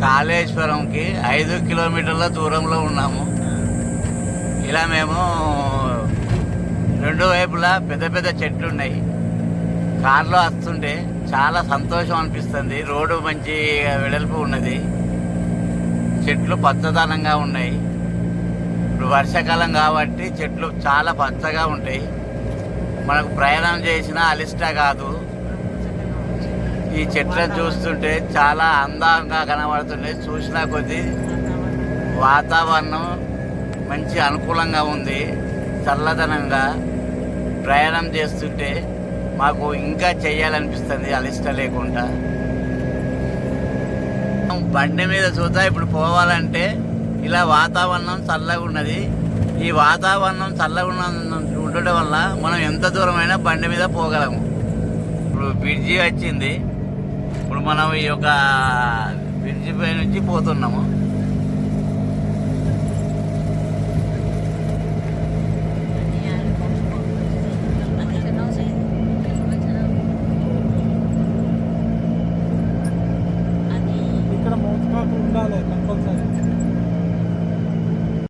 కాళేశ్వరంకి ఐదు కిలోమీటర్ల దూరంలో ఉన్నాము. ఇలా మేము రెండు వైపులా పెద్ద పెద్ద చెట్లు ఉన్నాయి కార్లో వస్తుంటే చాలా సంతోషం అనిపిస్తుంది. రోడ్డు మంచి వెడల్పు ఉన్నది. చెట్లు పచ్చదనంగా ఉన్నాయి. ఇప్పుడు వర్షాకాలం కాబట్టి చెట్లు చాలా పచ్చగా ఉంటాయి. మనకు ప్రయాణం చేసినా అలిష్ట కాదు. ఈ చెట్లను చూస్తుంటే చాలా అందంగా కనబడుతుండే. చూసినా కొద్దీ వాతావరణం మంచి అనుకూలంగా ఉంది. చల్లదనంగా ప్రయాణం చేస్తుంటే మాకు ఇంకా చేయాలనిపిస్తుంది అలిష్ట లేకుండా. బండి మీద చూద్దా. ఇప్పుడు పోవాలంటే ఇలా వాతావరణం చల్లగా ఉన్నది. ఈ వాతావరణం చల్లగా ఉన్న ఉండడం వల్ల మనం ఎంత దూరమైనా బండి మీద పోగలము. ఇప్పుడు బ్రిడ్జి వచ్చింది. ఇప్పుడు మనం ఈ యొక్క బ్రిడ్జి పై నుంచి పోతున్నాము. ఇక్కడ మౌత్ కాకు ఉండాలి కంపల్సరీ.